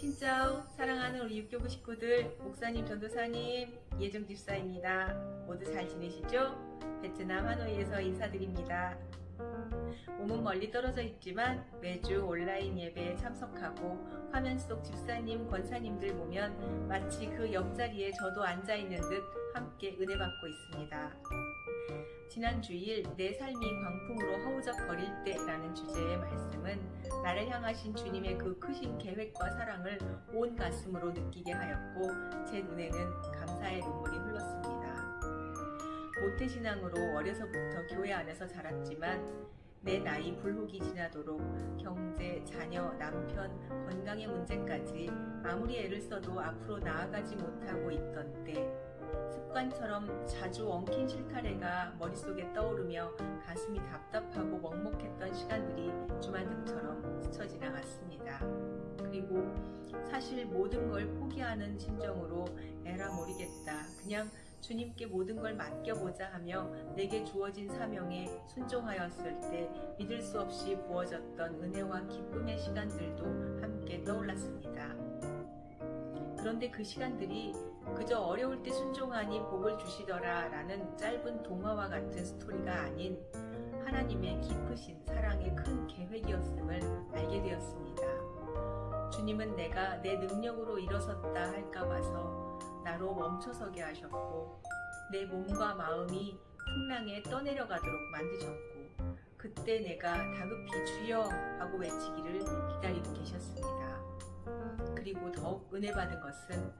신짜오 사랑하는 우리 육교부 식구들 목사님 전도사님 예정 집사입니다. 모두 잘 지내시죠? 베트남 하노이에서 인사드립니다. 몸은 멀리 떨어져 있지만 매주 온라인 예배에 참석하고 화면 속 집사님, 권사님들 보면 마치 그 옆자리에 저도 앉아 있는 듯 함께 은혜 받고 있습니다. 지난 주일 내 삶이 광풍으로 허우적거릴 때라는 주제의 말씀은 나를 향하신 주님의 그 크신 계획과 사랑을 온 가슴으로 느끼게 하였고 제 눈에는 감사의 눈물이 흘렀습니다. 모태신앙으로 어려서부터 교회 안에서 자랐지만 내 나이 불혹이 지나도록 경제, 자녀, 남편, 건강의 문제까지 아무리 애를 써도 앞으로 나아가지 못하고 있던 때 습관처럼 자주 엉킨 실타래가 머릿속에 떠오르며 가슴이 답답하고 먹먹했던 시간들이 주만등처럼 스쳐 지나갔습니다. 그리고 사실 모든 걸 포기하는 심정으로 에라 모르겠다. 그냥 주님께 모든 걸 맡겨보자 하며 내게 주어진 사명에 순종하였을 때 믿을 수 없이 부어졌던 은혜와 기쁨의 시간들도 함께 떠올랐습니다. 그런데 그 시간들이 그저 어려울 때 순종하니 복을 주시더라 라는 짧은 동화와 같은 스토리가 아닌 하나님의 깊으신 사랑의 큰 계획이었음을 알게 되었습니다. 주님은 내가 내 능력으로 일어섰다 할까 봐서 나로 멈춰서게 하셨고 내 몸과 마음이 풍랑에 떠내려가도록 만드셨고 그때 내가 다급히 주여 하고 외치기를 기다리고 계셨습니다. 그리고 더욱 은혜 받은 것은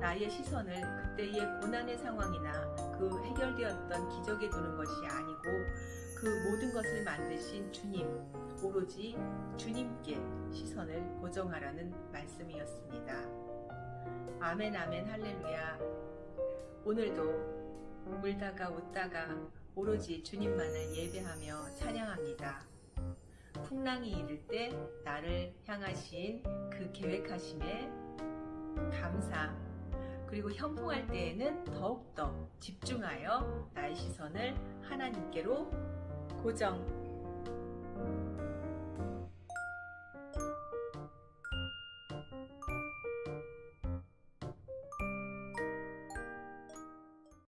나의 시선을 그때의 고난의 상황이나 그 해결되었던 기적에 두는 것이 아니고 그 모든 것을 만드신 주님, 오로지 주님께 시선을 고정하라는 말씀이었습니다. 아멘, 아멘, 할렐루야. 오늘도 울다가 웃다가 오로지 주님만을 예배하며 찬양합니다. 풍랑이 이를 때 나를 향하신 그 계획하심에 감사 그리고 형통할 때에는 더욱더 집중하여 나의 시선을 하나님께로 고정